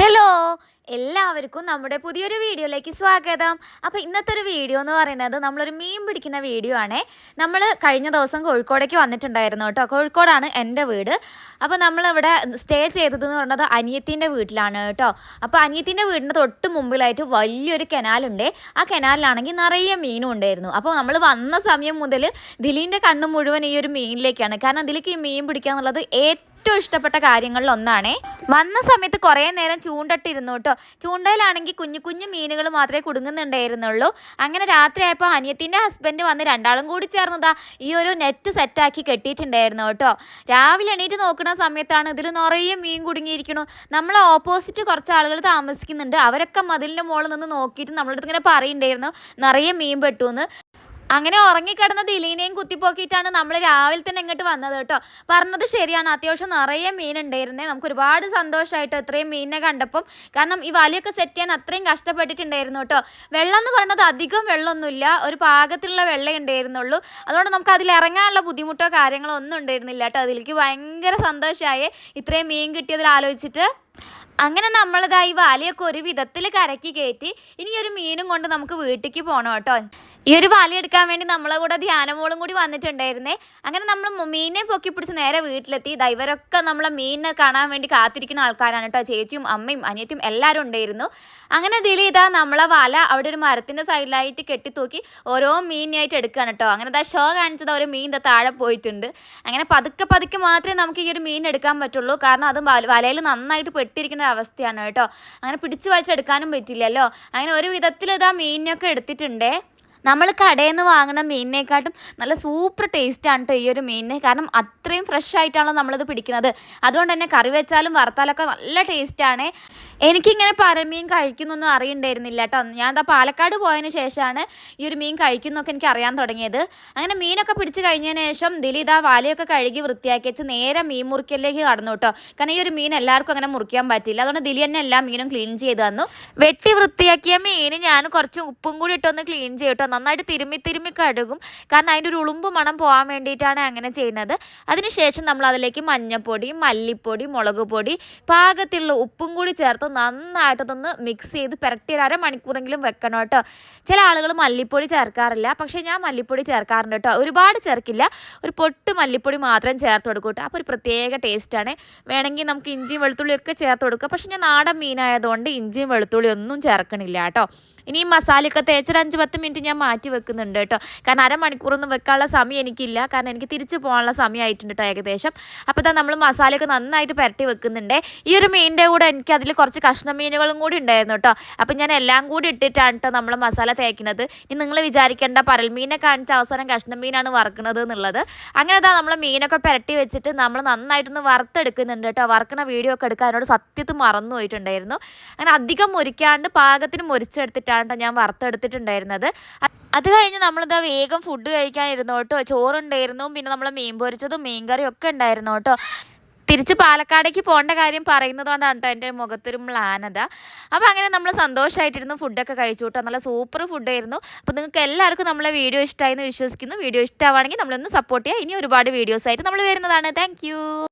Hello എല്ലാവർക്കും നമ്മുടെ പുതിയൊരു വീഡിയോയിലേക്ക് സ്വാഗതം. അപ്പോൾ ഇന്നത്തെ ഒരു വീഡിയോ എന്ന് പറയുന്നത് നമ്മളൊരു മീൻ പിടിക്കുന്ന വീഡിയോ ആണേ. നമ്മൾ കഴിഞ്ഞ ദിവസം കോഴിക്കോടേക്ക് വന്നിട്ടുണ്ടായിരുന്നു കേട്ടോ. കോഴിക്കോടാണ് എന്റെ വീട്. അപ്പോൾ നമ്മളിവിടെ സ്റ്റേ ചെയ്തത് എന്ന് പറയുന്നത് അനിയത്തിന്റെ വീട്ടിലാണ് കേട്ടോ. അപ്പോൾ അനിയത്തിന്റെ വീടിന്റെ തൊട്ട് മുമ്പിലായിട്ട് വലിയൊരു കനാലുണ്ട്. ആ കനാലിലാണെങ്കിൽ നിറയെ മീനും ഉണ്ടായിരുന്നു. അപ്പോൾ നമ്മൾ വന്ന സമയം മുതൽ ദിലീന്റെ കണ്ണ് മുഴുവൻ ഈ ഒരു മീനിലേക്കാണ്. കാരണം ദിലേക്ക് ഈ മീൻ പിടിക്കുക എന്നുള്ളത് ഏറ്റവും ഇഷ്ടപ്പെട്ട കാര്യങ്ങളിൽ ഒന്നാണേ. വന്ന സമയത്ത് കുറേ നേരം ചൂണ്ടട്ടിരുന്നു കേട്ടോ. ചൂണ്ടയിലാണെങ്കിൽ കുഞ്ഞു കുഞ്ഞു മീനുകൾ മാത്രമേ കുടുങ്ങുന്നുണ്ടായിരുന്നുള്ളൂ. അങ്ങനെ രാത്രിയായപ്പോൾ അനിയത്തിന്റെ ഹസ്ബൻഡ് വന്ന് രണ്ടാളും കൂടി ചേർന്നതാ ഈ ഒരു നെറ്റ് സെറ്റാക്കി കെട്ടിയിട്ടുണ്ടായിരുന്നു കേട്ടോ. രാവിലെ എണീറ്റ് നോക്കുന്ന സമയത്താണ് ഇതിൽ നിറയെ മീൻ കുടുങ്ങിയിരിക്കണു. നമ്മൾ ഓപ്പോസിറ്റ് കുറച്ച് ആളുകൾ താമസിക്കുന്നുണ്ട്. അവരൊക്കെ മതിലിന്റെ മുകളിൽ നിന്ന് നോക്കിയിട്ട് നമ്മളടുത്ത് ഇങ്ങനെ പറയുന്നുണ്ടായിരുന്നു. നിറയെ മീൻ പെട്ടു എന്ന് അങ്ങനെ ഉറങ്ങിക്കിടന്ന ദിലീനെയും കുത്തിപ്പോക്കിയിട്ടാണ് നമ്മൾ രാവിലെ തന്നെ ഇങ്ങോട്ട് വന്നത് കേട്ടോ. പറഞ്ഞത് ശരിയാണ്. അത്യാവശ്യം നിറയെ മീൻ ഉണ്ടായിരുന്നേ. നമുക്ക് ഒരുപാട് സന്തോഷമായിട്ടോ ഇത്രയും മീനിനെ കണ്ടപ്പം. കാരണം ഈ വലയൊക്കെ സെറ്റ് ചെയ്യാൻ അത്രയും കഷ്ടപ്പെട്ടിട്ടുണ്ടായിരുന്നു കേട്ടോ. വെള്ളം എന്ന് പറയുന്നത് അധികം വെള്ളമൊന്നുമില്ല. ഒരു പാകത്തിലുള്ള വെള്ളം ഉണ്ടായിരുന്നുള്ളൂ. അതുകൊണ്ട് നമുക്ക് അതിൽ ഇറങ്ങാനുള്ള ബുദ്ധിമുട്ടോ കാര്യങ്ങളോ ഒന്നും ഉണ്ടായിരുന്നില്ല കേട്ടോ. അതിലേക്ക് ഭയങ്കര സന്തോഷമായി ഇത്രയും മീൻ കിട്ടിയതിൽ ആലോചിച്ചിട്ട്. അങ്ങനെ നമ്മളതായി വാലിയൊക്കെ ഒരു വിധത്തിൽ കരക്കി കയറ്റി. ഇനി ഒരു മീനും കൊണ്ട് നമുക്ക് വീട്ടിലേക്ക് പോകണം കേട്ടോ. ഈ ഒരു വാലി എടുക്കാൻ വേണ്ടി നമ്മളെ കൂടെ ധ്യാനമോളും കൂടി വന്നിട്ടുണ്ടായിരുന്നേ. അങ്ങനെ നമ്മൾ മീനിനെ പൊക്കി പിടിച്ച് നേരെ വീട്ടിലെത്തി. ഇവരൊക്കെ നമ്മളെ മീനിനെ കാണാൻ വേണ്ടി കാത്തിരിക്കുന്ന ആൾക്കാരാണ് കേട്ടോ ചേച്ചിയും അമ്മയും അനിയത്തിയും എല്ലാവരും ഉണ്ടായിരുന്നു. അങ്ങനെ ഇതിൽ ഇതാ നമ്മളെ വല അവിടെ ഒരു മരത്തിന്റെ സൈഡിലായിട്ട് കെട്ടിത്തൂക്കി ഓരോ മീനായിട്ട് എടുക്കുകയാണ് കേട്ടോ അങ്ങനെ ഇതാ ഷോ കാണിച്ചത് ഒരു മീൻ താഴെ പോയിട്ടുണ്ട്. അങ്ങനെ പതുക്കെ പതുക്കെ മാത്രമേ നമുക്ക് ഈ ഒരു മീൻ എടുക്കാൻ പറ്റുള്ളൂ. കാരണം അത് വലയിൽ നന്നായിട്ട് പെട്ടിരിക്കുന്ന ഒരു അവസ്ഥയാണ് കേട്ടോ അങ്ങനെ പിടിച്ചു വലിച്ചെടുക്കാനും പറ്റില്ലല്ലോ. അങ്ങനെ ഒരു വിധത്തിൽ ഇതാ മീനിനൊക്കെ എടുത്തിട്ടുണ്ടേ. നമ്മൾ കടയിൽ നിന്ന് വാങ്ങുന്ന മീനിനെക്കാട്ടും നല്ല സൂപ്പർ ടേസ്റ്റാണ് കേട്ടോ ഈ ഒരു മീനിന്. കാരണം അത്രയും ഫ്രഷ് ആയിട്ടാണല്ലോ നമ്മളിത് പിടിക്കുന്നത്. അതുകൊണ്ട് തന്നെ കറി വെച്ചാലും വറുത്താലൊക്കെ നല്ല ടേസ്റ്റാണ്. എനിക്കിങ്ങനെ പരമീൻ കഴിക്കുന്നൊന്നും അറിയണ്ടായിരുന്നില്ല കേട്ടോ. ഞാൻ എന്താ പാലക്കാട് പോയതിന് ശേഷമാണ് ഈ ഒരു മീൻ കഴിക്കുന്നൊക്കെ എനിക്ക് അറിയാൻ തുടങ്ങിയത്. അങ്ങനെ മീനൊക്കെ പിടിച്ച് കഴിഞ്ഞതിന് ശേഷം ദിലീത വാലയൊക്കെ കഴുകി വൃത്തിയാക്കി വെച്ച് നേരെ മീൻ മുറിക്കലിലേക്ക് കടന്നു കേട്ടോ. കാരണം ഈ ഒരു മീൻ എല്ലാവർക്കും അങ്ങനെ മുറിക്കാൻ പറ്റില്ല. അതുകൊണ്ട് ദിലി തന്നെ എല്ലാ മീനും ക്ലീൻ ചെയ്ത് തന്നു. വെട്ടി വൃത്തിയാക്കിയ മീൻ ഞാൻ കുറച്ച് ഉപ്പും കൂടി ഇട്ടൊന്ന് ക്ലീൻ ചെയ്യട്ടോ നന്നായിട്ട് തിരുമ്മി തിരുമ്മി കഴുകും. കാരണം അതിന്റെ ഒരു ഉളുമ്പ് മണം പോകാൻ വേണ്ടിയിട്ടാണ് അങ്ങനെ ചെയ്യുന്നത്. അതിനുശേഷം നമ്മൾ അതിലേക്ക് മഞ്ഞൾപ്പൊടി മല്ലിപ്പൊടി മുളക് പൊടി പാകത്തിലുള്ള ഉപ്പും കൂടി ചേർത്ത് നന്നായിട്ടതൊന്ന് മിക്സ് ചെയ്ത് പുരട്ടി ഒരു അരമണിക്കൂറെങ്കിലും വെക്കണം കേട്ടോ. ചില ആളുകൾ മല്ലിപ്പൊടി ചേർക്കാറില്ല. പക്ഷേ ഞാൻ മല്ലിപ്പൊടി ചേർക്കാറുണ്ട് കേട്ടോ. ഒരുപാട് ചേർക്കില്ല. ഒരു പൊട്ട് മല്ലിപ്പൊടി മാത്രം ചേർത്ത് കൊടുക്കും കേട്ടോ. അപ്പോൾ ഒരു പ്രത്യേക ടേസ്റ്റാണ് വേണമെങ്കിൽ നമുക്ക് ഇഞ്ചിയും വെളുത്തുള്ളിയൊക്കെ ചേർത്ത് കൊടുക്കുക പക്ഷേ ഞാൻ നാടൻ മീനായതുകൊണ്ട് ഇഞ്ചിയും വെളുത്തുള്ളിയൊന്നും ചേർക്കണില്ല കേട്ടോ. ഇനി മസാലയൊക്കെ തേച്ചൊരു അഞ്ച് പത്ത് മിനിറ്റ് ഞാൻ മാറ്റി വെക്കുന്നുണ്ട് കേട്ടോ. കാരണം അരമണിക്കൂറൊന്നും വെക്കാനുള്ള സമയം എനിക്കില്ല. കാരണം എനിക്ക് തിരിച്ച് പോകാനുള്ള സമയമായിട്ടുണ്ട് കേട്ടോ ഏകദേശം. അപ്പോൾ ഇതാ നമ്മൾ മസാലയൊക്കെ നന്നായിട്ട് പുരട്ടി വെക്കുന്നുണ്ട്. ഈ ഒരു മീനിന്റെ കൂടെ എനിക്ക് അതിൽ കുറച്ച് കഷ്ണ മീനുകളും കൂടി ഉണ്ടായിരുന്നു കേട്ടോ. അപ്പം ഞാൻ എല്ലാം കൂടി ഇട്ടിട്ടാണ് കേട്ടോ നമ്മൾ മസാല തേക്കുന്നത്. ഇനി നിങ്ങൾ വിചാരിക്കേണ്ട പരൽമീനെ കാണിച്ച അവസാനം കഷ്ണ മീനാണ് വറുക്കുന്നത് എന്നുള്ളത്. അങ്ങനെ ഇതാ നമ്മൾ മീനൊക്കെ പുരട്ടി വെച്ചിട്ട് നമ്മൾ നന്നായിട്ടൊന്ന് വറുത്തെടുക്കുന്നുണ്ട് കേട്ടോ. വറുക്കണ വീഡിയോ ഒക്കെ എടുക്കാനോട് സത്യത്തിൽ മറന്നു പോയിട്ടുണ്ടായിരുന്നു. അങ്ങനെ അധികം മുരിക്കാണ്ട് പാകത്തിന് മുരിച്ചെടുത്തിട്ടാണ് കേട്ടോ ഞാൻ വറുത്തെടുത്തിട്ടുണ്ടായിരുന്നത്. അത് കഴിഞ്ഞ് നമ്മളിതാ വേഗം ഫുഡ് കഴിക്കാനിരുന്നു കേട്ടോ. ചോറുണ്ടായിരുന്നു പിന്നെ നമ്മൾ മീൻ പൊരിച്ചതും മീൻ കറിയും ഒക്കെ ഉണ്ടായിരുന്നു കേട്ടോ. തിരിച്ച് പാലക്കാടേക്ക് പോകേണ്ട കാര്യം പറയുന്നതുകൊണ്ടാണ് കേട്ടോ എന്റെ മുഖത്തൊരു മ്ലാനത അപ്പോൾ അങ്ങനെ നമ്മൾ സന്തോഷമായിട്ടിരുന്നു ഫുഡൊക്കെ കഴിച്ചു കേട്ടോ. നല്ല സൂപ്പർ ഫുഡായിരുന്നു അപ്പോൾ നിങ്ങൾക്ക് എല്ലാവർക്കും നമ്മളെ വീഡിയോ ഇഷ്ടമായി എന്ന് വിശ്വസിക്കുന്നു. വീഡിയോ ഇഷ്ടമാണെങ്കിൽ നമ്മളൊന്ന് സപ്പോർട്ട് ചെയ്യുക. ഇനി ഒരുപാട് വീഡിയോസ് ആയിട്ട് നമ്മൾ വരുന്നതാണ്. താങ്ക്